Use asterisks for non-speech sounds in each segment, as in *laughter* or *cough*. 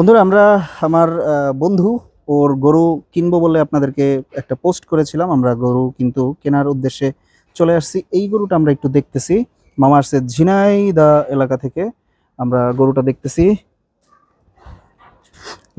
বন্ধুরা আমরা আমার বন্ধু ওর গরু কিনবো বলে আপনাদেরকে একটা পোস্ট করেছিলাম। আমরা গরু কিন্তু কেনার উদ্দেশ্যে চলে আসছি। এই গরুটা আমরা একটু দেখতেছি। মামা আসছে ঝিনাইদা এলাকা থেকে। আমরা গরুটা দেখতেছি।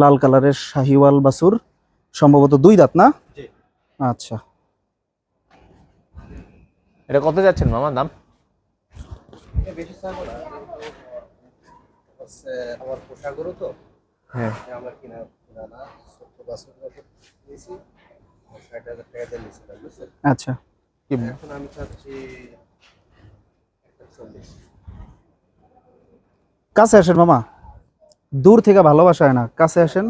লাল কালারের শাহিওয়াল বাসুর। সম্ভবত দুই দাঁত না? আচ্ছা। এটা কত যাচ্ছেন মামা দাম? বেশি চাইব না আমার পোষা গরু তো। হ্যাঁ। আমার কিনা কিনা সত্তর বছর নিয়েছি ষাট হাজার টাকা দিয়ে নিয়েছিলাম বুঝছেন? আচ্ছা। এখন আমি চাচ্ছি কাছে আসেন মামা। দূর থেকে ভালোবাসা হয় না। কাছে আসেন।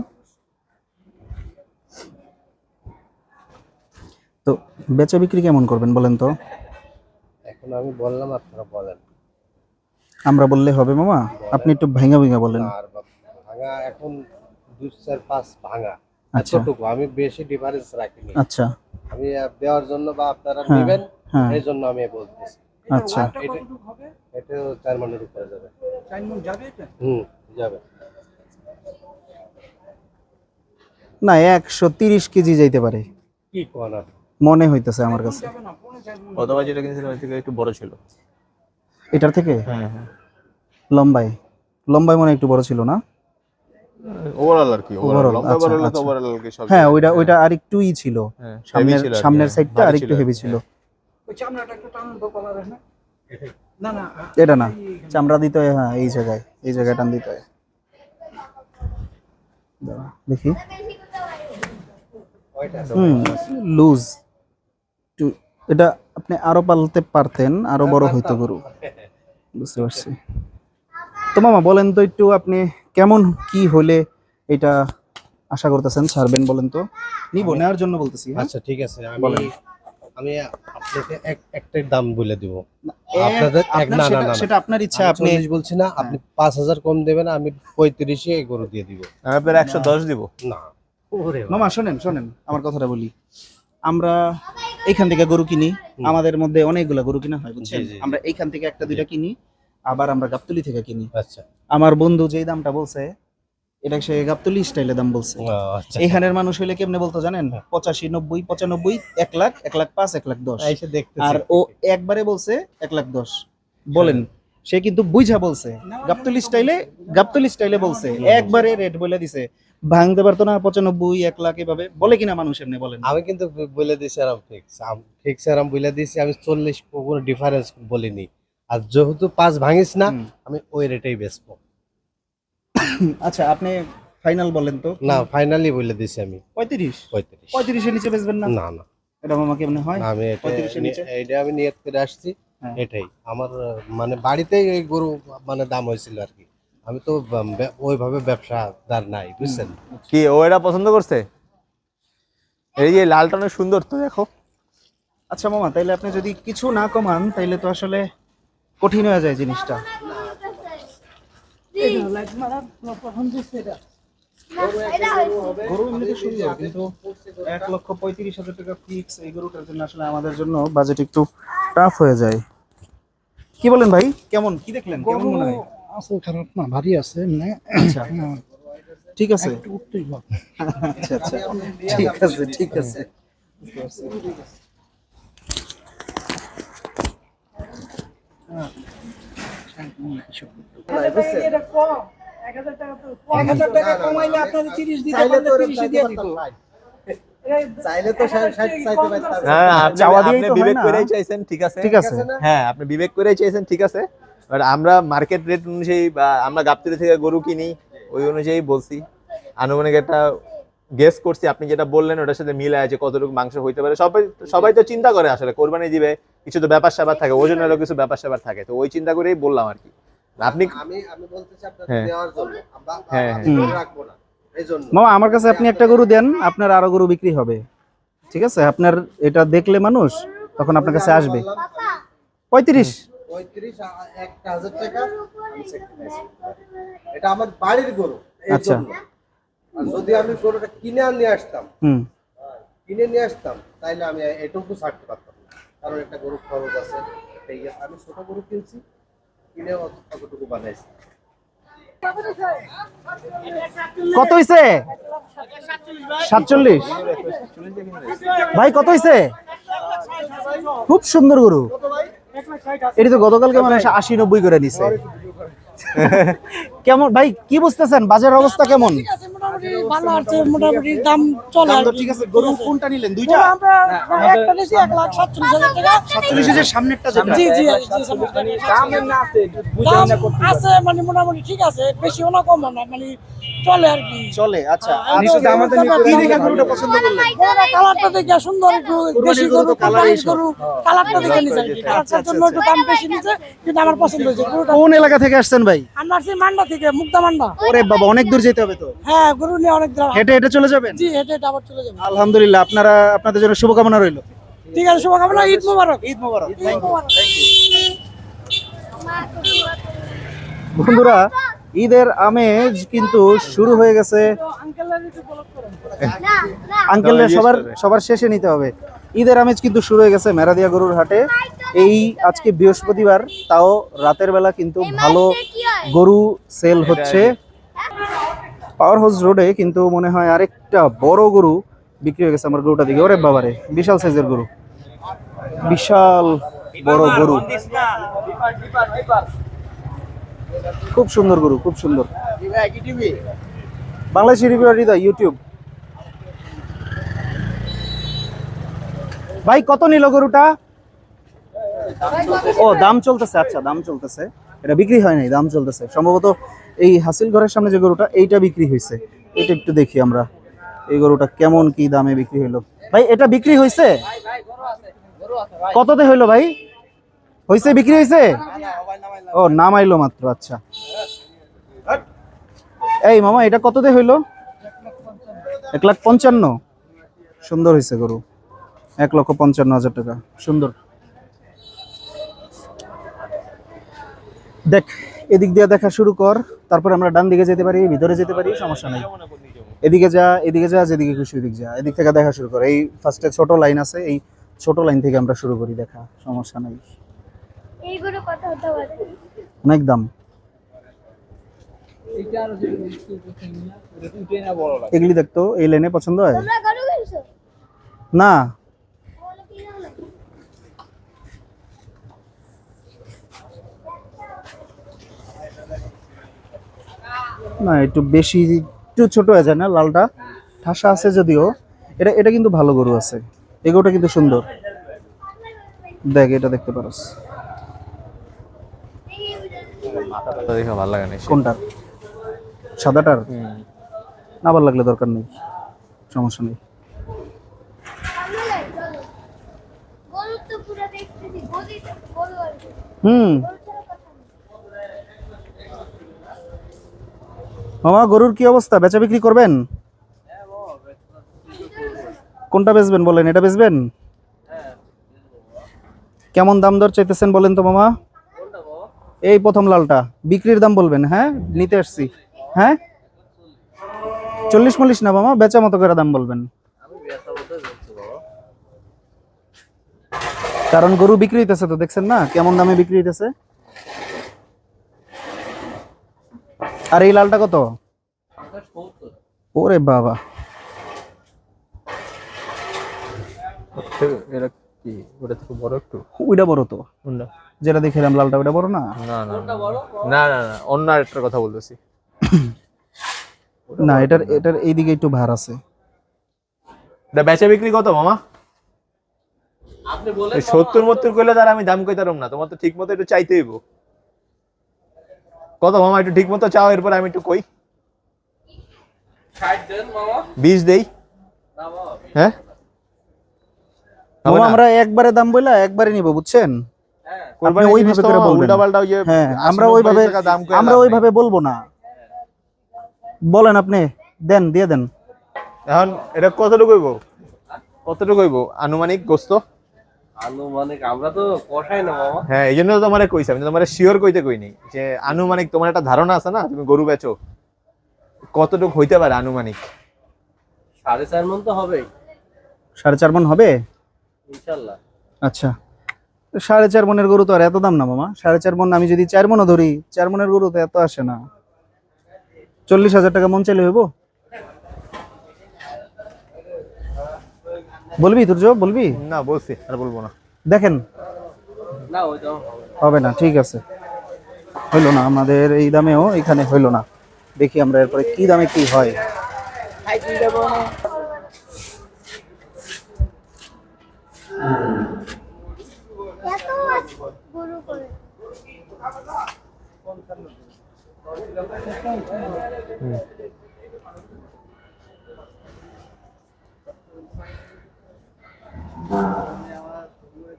তো বেচা বিক্রি কেমন করবেন বলেন তো? এখন আমি বললাম আপনারা বলেন। আমরা বললে হবে মামা। আপনি একটু ভাঙা ভাঙা বলেন। আর ভাঙা এখন দুই চার পাঁচ ভাঙা। আচ্ছা। এতটুকু আমি বেশি ডিফারেন্স রাখিনি। আচ্ছা। আমি দেওয়ার জন্য বা আপনারা হ্যাঁ, নেবেন হ্যাঁ। এই জন্য আমি বলতেছি। আচ্ছা। এটা এটাও চার মানের উপরে যাবে। হুম যাবে। না একশো তিরিশ কেজি যাইতে পারে। কি কোন মনে হইতেছে আমার কাছে। গতবার যেটা কিনেছিলাম ওই থেকে একটু বড় ছিল। এটার থেকে? হ্যাঁ হ্যাঁ। লম্বায়। লম্বায় মনে একটু বড় ছিল না? ওভারঅল আর কি ওভারঅল আচ্ছা, ওভারঅল তো আচ্ছা। ওভারঅল কি সব হ্যাঁ ওইটা ওইটা আর একটুই ছিল। হ্যাঁ, সামনের কি, সামনের হ্যাঁ, সাইডটা আর একটু হেভি ছিল। ওই চামড়াটা একটু টান তো কলারের না? না না এটা না চামড়া দিতে হয় হ্যাঁ এই জায়গায় এই জায়গায় টান দিতে হয়। দেখি। হুম লুজ এটা আপনি আরও পালতে পারতেন আরও বড় হইতো গরু। *laughs* বুঝতে পারছি। তো মামা বলেন তো একটু আপনি কেমন কি হলে এটা আশা করতেছেন? ছাড়বেন বলেন তো। নিব নেওয়ার জন্য বলতেছি হ্যাঁ? আচ্ছা ঠিক আছে। আমি আমি আপনাকে এক একটাই দাম বলে দিব। আপনাদের এক না না সেটা- না সেটা আপনার ইচ্ছা আপনি হ্যাঁ। 40 বলছি না আপনি পাঁচ হাজার কম দেবেন আমি পঁয়ত্রিশে গরু দিয়ে দিব। আপনার একশো দশ দিব। না। ওরে মামা শোনেন শোনেন আমার কথাটা বলি। আমরা এইখান থেকে গরু কিনি। আমাদের মধ্যে অনেকগুলা গরু কিনা হয় বুঝছেন। আমরা এইখান থেকে একটা দুইটা কিনি। আবার আমরা গাবতলি থেকে কিনি। আচ্ছা। আমার বন্ধু যেই দামটা বলছে এটা সে গাবতলি স্টাইলে দাম বলছে। আচ্ছা। মানুষ হইলে কেমনে বলতো জানেন? পঁচাশি নব্বই পঁচানব্বই এক লাখ এক লাখ পাঁচ এক লাখ দশ। আর ও একবারে বলছে এক লাখ দশ। বলেন সে কিন্তু বুঝা বলছে। গাবতলি স্টাইলে গাবতলি স্টাইলে বলছে। একবারে রেট বলে দিছে। ভাঙতে পারতো না পঁচানব্বই এক লাখ এভাবে। বলে কিনা মানুষ এমনি বলেন। আমি কিন্তু বলে দিছি আরাম ফিক্স ফিক্স আরাম বলে দিছি আমি চল্লিশ কোনো ডিফারেন্স বলিনি। আর যেহেতু পাঁচ ভাঙিস না আমি ওই রেটেই বেচবো। আচ্ছা আপনি ফাইনাল বলেন তো। না ফাইনালি বলে দিছি আমি। পঁয়ত্রিশ? পঁয়ত্রিশ। পঁয়ত্রিশের নিচে বেচবেন না? না না। এটা মামা কেমনে হয়? আমি এটা 35 এর নিচে? এটা আমি নিয়ত করে আসছি। হ্যাঁ। এটাই। আমার মানে বাড়িতেই এই গরু মানে দাম হয়েছিল আর কি। আমি তো ওইভাবে ব্যবসাদার নাই বুঝছেন? কি ও এটা পছন্দ করছে? এই যে লালটা অনেক সুন্দর তো দেখো। আচ্ছা মামা তাইলে আপনি যদি কিছু না কমান তাইলে তো আসলে কঠিন হয়ে যায় জিনিসটা। গরু এমনিতে সুন্দর কিন্তু এক লক্ষ পঁয়ত্রিশ হাজার টাকা ফিক্স এই গরুটার জন্য আসলে আমাদের জন্য বাজেট একটু টাফ হয়ে যায়। কি বলেন ভাই? কেমন? কি দেখলেন? কেমন মনে হয়? আছে খারাপ না ভারী আছে মানে আচ্ছা। ঠিক আছে। হবে। আচ্ছা আচ্ছা। ঠিক আছে ঠিক আছে। এটা এক হাজার টাকা তো এক হাজার টাকা কমাইলে আপনাদের তিরিশ দিতে পারলে তিরিশে দিয়ে দিত চাইলে তো ষাট ষাট চাইতে পারতাম হ্যাঁ আপনি চাওয়া দিয়েই তো বিবেক করেই চাইছেন ঠিক আছে? ঠিক আছে। হ্যাঁ আপনি বিবেক করেই চাইছেন ঠিক আছে? বাট আমরা মার্কেট রেট অনুযায়ী বা আমরা গাবতলি থেকে গরু কিনি ওই অনুযায়ী বলছি। আনুমানিক একটা গেস করছি আপনি যেটা বললেন ওটার সাথে মিলে আছে কতটুকু মাংস হইতে পারে সবাই সবাই তো চিন্তা করে আসলে কোরবানি দিবে কিছু তো ব্যাপার স্যাপার থাকে ওজনেরও কিছু ব্যাপার স্যাপার থাকে তো ওই চিন্তা করেই বললাম আর কি আপনি আমি আমি বলতেছি আপনাকে হ্যাঁ। দেওয়ার জন্য হ্যাঁ, হ্যাঁ। রাখব না মামা আমার কাছে আপনি একটা গরু দেন আপনার আরও গরু বিক্রি হবে ঠিক আছে আপনার এটা দেখলে মানুষ তখন আপনার কাছে আসবে পঁয়ত্রিশ। এটা আমার বাড়ির গরু এই আচ্ছা। আর যদি আমি গরুটা কিনে নিয়ে আসতাম কিনে নিয়ে আসতাম তাইলে আমি এটুকু ছাড়তে পারতাম না। কারণ একটা গরু খরচ আছে ইয়ে। আমি ছোট গরু কিনছি কিনে অতটুকু বানাইছি। কত হইছে? সাতচল্লিশ। ভাই কত হইছে? খুব সুন্দর গরু। এটি তো গতকালকে মানুষ আশি নব্বই করে নিছে। *laughs* কেমন ভাই কি বুঝতেছেন? বাজারের অবস্থা কেমন? মোটামুটি ভালো আছে মোটামুটি দাম চলে দাম তো ঠিক আছে গরু কোনটা নিলেন? দুইটা? আমরা একটা নিয়েছি এক লাখ সাতচল্লিশ হাজার টাকা। সাতচল্লিশ হাজার সামনেরটা যেটা। জি জি জি দাম আছে মানে মোটামুটি ঠিক আছে বেশিও না কমও না মানে চলে আর কি। চলে আচ্ছা। আর নিচে তো কি দেখে গরুটা পছন্দ করলেন? গরুটা কালারটা দেখে সুন্দর একটু দেশি গরু সব। গরু কালারটা দেখে নিছে আর কি। কালারটার জন্য একটু দাম বেশি নিছে কিন্তু আমার পছন্দ হয়েছে। গরুটা কোন এলাকা থেকে আসছেন ভাই? আমরা আসছি মান্ডা থেকে মুক্তা মান্ডা। ওরে বাবা অনেক দূর যেতে হবে তো। হ্যাঁ গরু নিয়ে অনেক দিন হেঁটে হেঁটে চলে যাবেন? জি হেঁটে হেঁটে আবার চলে যাব। আলহামদুলিল্লাহ আপনারা আপনাদের জন্য শুভকামনা রইল। ঠিক আছে শুভকামনা ঈদ মুবারক। ঈদ মোবারক। ঈদ মুবারক। বন্ধুরা ঈদের আমেজ কিন্তু শুরু হয়ে গেছে। আঙ্কেলের সবার সবার শেষে নিতে হবে। ঈদের আমেজ কিন্তু শুরু হয়ে গেছে মেরাদিয়া গরুর হাটে। এই আজকে বৃহস্পতিবার তাও রাতের বেলা কিন্তু ভালো গরু সেল হচ্ছে। পাওয়ার হাউস রোডে কিন্তু মনে হয় আরেকটা বড় গরু বিক্রি হয়ে গেছে আমার গরুটা দিকে। ওরে বাবারে বিশাল সাইজের গরু। বিশাল বড় গরু। খুব সুন্দর গরু, খুব সুন্দর। বাংলাদেশি রিভিউ ইউটিউব ভাই, কত নিল গরুটা? ও, দাম চলতেছে আচ্ছা দাম চলতেছে। এটা বিক্রি হয় নাই, দাম চলতেছে। সম্ভবত এই হাসিল ঘরের সামনে যে গরুটা, এইটা বিক্রি হয়েছে। এটা একটু দেখি আমরা, এই গরুটা কেমন কি দামে বিক্রি হইল। ভাই, এটা বিক্রি হয়েছে? কততে হইল ভাই? হয়েছে বিক্রি হয়েছে ও নামাইলো মাত্র আচ্ছা। এই মামা, এটা কত দিয়ে হইল? এক লাখ পঞ্চান্ন। সুন্দর হয়েছে গরু। এক লক্ষ পঞ্চান্ন হাজার টাকা। সুন্দর। দেখ, এদিক দিয়ে দেখা শুরু কর, তারপর আমরা ডান দিকে যেতে পারি, ভিতরে যেতে পারি, সমস্যা নাই। এদিকে যা এদিকে যা, যেদিকে খুশি ওদিক যা। এদিক থেকে দেখা শুরু কর। এই ফার্স্টে ছোট লাইন আছে, এই ছোট লাইন থেকে আমরা শুরু করি, দেখা। সমস্যা নাই। এইগুলো কত হতে পারে। অনেক দাম। এগুলি দেখতো এই লাইনে পছন্দ হয়? না। না একটু বেশি একটু ছোট হয়ে যায় না লালটা? ঠাসা আছে যদিও। এটা এটা কিন্তু ভালো গরু আছে। এই গরুটা কিন্তু সুন্দর। দেখ এটা দেখতে পারোস মাথাটা দেখে ভালো লাগে না কোনটার? সাদাটার? না ভালো লাগলে দরকার নেই। সমস্যা নেই। হুম। মামা গরুর কি অবস্থা? বেচা বিক্রি করবেন? কোনটা বেচবেন বলেন? এটা বেচবেন? কেমন দাম দর চাইতেছেন বলেন তো মামা? এই প্রথম লালটা। বিক্রির দাম বলবেন হ্যাঁ? নিতে আসছি হ্যাঁ? চল্লিশ মল্লিশ না মামা বেচা মতো করে দাম বলবেন। কারণ গরু বিক্রি হইতেছে তো, দেখছেন না? কেমন দামে বিক্রি হইতেছে? আর এই লালটা কত? ওরে বাবা। কি? ওটা তো বড় একটু? ওইটা বড় তো। যেটা দেখলাম লালটা ওইটা বড় না? না না না না। না অন্য আরেকটার কথা বলতেছি। না এটার এটার এইদিকে একটু ভার আছে। এটা বেচা বিক্রি কত মামা? সত্তর মত্তর করলে তার আমি দাম কইতারম না। তোমার তো ঠিক মতো একটু চাইতে হইব। কত মামা একটু ঠিক মতো চাও এরপর আমি একটু কই? বিশ দেই? হ্যাঁ? মামা, আমরা একবারে দাম বইলা একবারে নিব বুঝছেন? আপনি ওইভাবে করে বলবেন। উল্টা পাল্টা ওই যে হ্যাঁ আমরা ওইভাবে আমরা বলব না। বলেন আপনি দেন দিয়ে দেন। এখন এটা কতটুকু হইব? কতটুকু হইব? আনুমানিক গোস্ত? আনুমানিক আমরা তো কষাই না মামা হ্যাঁ এই জন্য তো তোমারে কইছি আমি তোমার শিওর কইতে কইনি যে আনুমানিক তোমার একটা ধারণা আছে না? তুমি গরু বেচো। কতটুকু হইতে পারে আনুমানিক? সাড়ে চার মন তো হবেই। সাড়ে চার মন হবে? আচ্ছা। সাড়ে চার মনের গরু তো আর এত দাম না মামা? সাড়ে চার মন আমি যদি চার মনও ধরি চার মনের গরু তো এত আসে না। চল্লিশ হাজার টাকা মন চাইলে হইব? বলবি তুর্য বলবি? না বলছি আর বলব না। দেখেন। হবে না ঠিক আছে। হইল না আমাদের এই দামেও এখানে হইল না। দেখি আমরা এরপরে কি দামে কি হয়।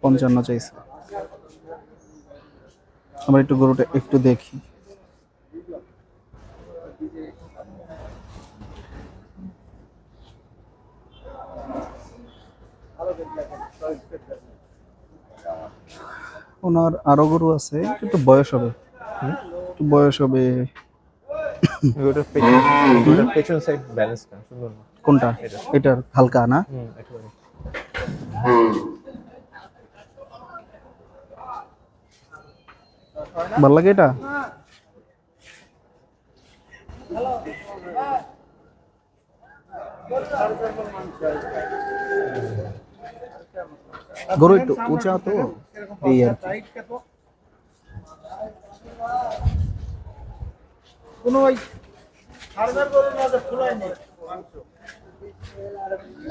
পঞ্চান্ন চাইছে। আমরা একটু গরুটা একটু দেখি। ওনার আরও গরু আছে, একটু বয়স হবে। একটু বয়স হবে। ওটার পেছন ওটার পেছন সাইড ব্যালেন্স না সুন্দর না। কোনটা? এটার হালকা না? ভালো লাগে এটা? গরু একটু উঁচা তো এই আর কি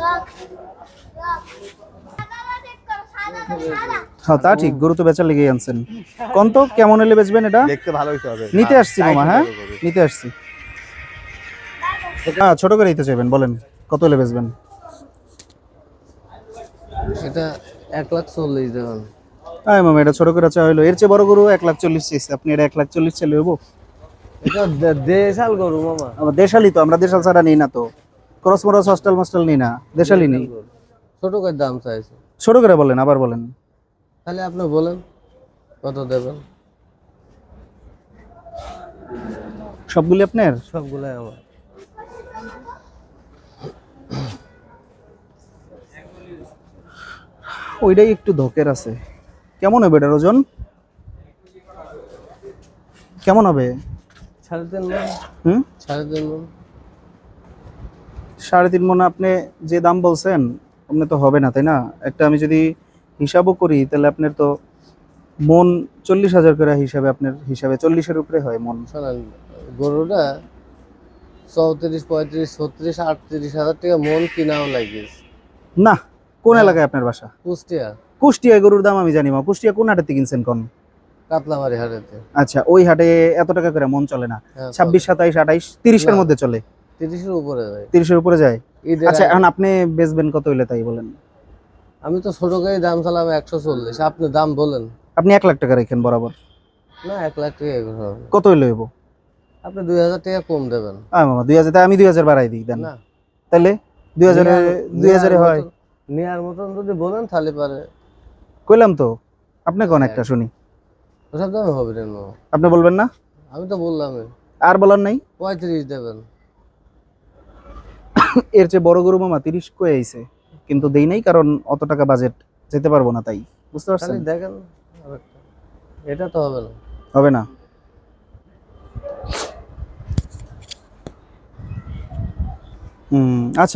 লক লক সাদা চেক করো সাদা তো হ্যাঁ তা ঠিক গরু তো বেচার লেগে আনছেন। কোন তো কেমন এলে বেচবেন এটা? দেখতে ভালো হইতে হবে। নিতে আসছি মামা হ্যাঁ? নিতে আসছি। হ্যাঁ ছোট করে নিতে চাইবেন বলেন কত এলে বেচবেন? এটা এক লাখ চল্লিশ দেবেন হ্যাঁ মামা এটা ছোট করে চা হইল। এর চেয়ে বড় গরু এক লাখ চল্লিশ চাইছে। আপনি এটা এক লাখ চল্লিশ চাইলে হইব? এটা দেশাল গরু মামা। আমরা দেশালি তো আমরা দেশাল ছাড়া নিই না তো। ক্রস মরস হস্টেল মাস্টাল নিই না দেশালি নেই। ছোট করে দাম চাইছে। ছোট করে বলেন আবার বলেন। তাহলে আপনি বলেন কত দেবেন? সবগুলি আপনার? সবগুলাই আমার। ওইটাই একটু ধকের আছে। কেমন হবে এটার ওজন? কেমন হবে? সাড়ে তিন মন মনে আপনি যে দাম বলছেন আপনি তো হবে না তাই না? একটা আমি যদি হিসাবও করি তাহলে আপনার তো মন চল্লিশ হাজার করে হিসাবে আপনার হিসাবে চল্লিশের উপরে হয় মন গরুটা চৌত্রিশ পঁয়ত্রিশ ছত্রিশ আটত্রিশ হাজার টাকা মন কিনাও লাগিয়েছে না কোন এলাকায় আপনার বাসা? কুষ্টিয়া। কুষ্টিয়া গরুর দাম আমি জানি মা। কুষ্টিয়া কোন হাটেতে কিনছেন কোন? কাতলামারি হাটেতে। আচ্ছা ওই হাটে এত টাকা করে মন চলে না? হ্যাঁ, ছাব্বিশ সাতাইশ আঠাইশ তিরিশের। মধ্যে চলে? তিরিশের উপরে যায়। তিরিশের উপরে যায়? আচ্ছা এখন আপনি বেচবেন কত হইলে তাই বলেন? আমি তো ছোট গাড়ি দাম চালাম একশো চল্লিশ আপনি দাম বলেন। আপনি এক লাখ টাকা রেখেন বরাবর। না এক লাখ টাকা কত হইলে হইব? আপনি দুই হাজার টাকা কম দেবেন। মামা দুই হাজার আমি দুই হাজার বাড়াই দিই দেন। না। তাহলে দুই হাজারে দুই হাজারে হয়। নেয়ার মতন যদি বলেন তাহলে পারে। কইলাম তো। আপনি কোন একটা শুনি। ওসব দামে হবে না মামা। আপনি বলবেন না? আমি তো বললামই আর বলার নাই? পঁয়ত্রিশ দেবেন। এর চেয়ে বড় গরু মামা তিরিশ কয়ে আইছে। কিন্তু দেই নাই কারণ অত টাকা বাজেট যেতে পারব না তাই। বুঝতে পারছেন? দেখেন এটা তো হবে না। হবে না। হুম আচ্ছা।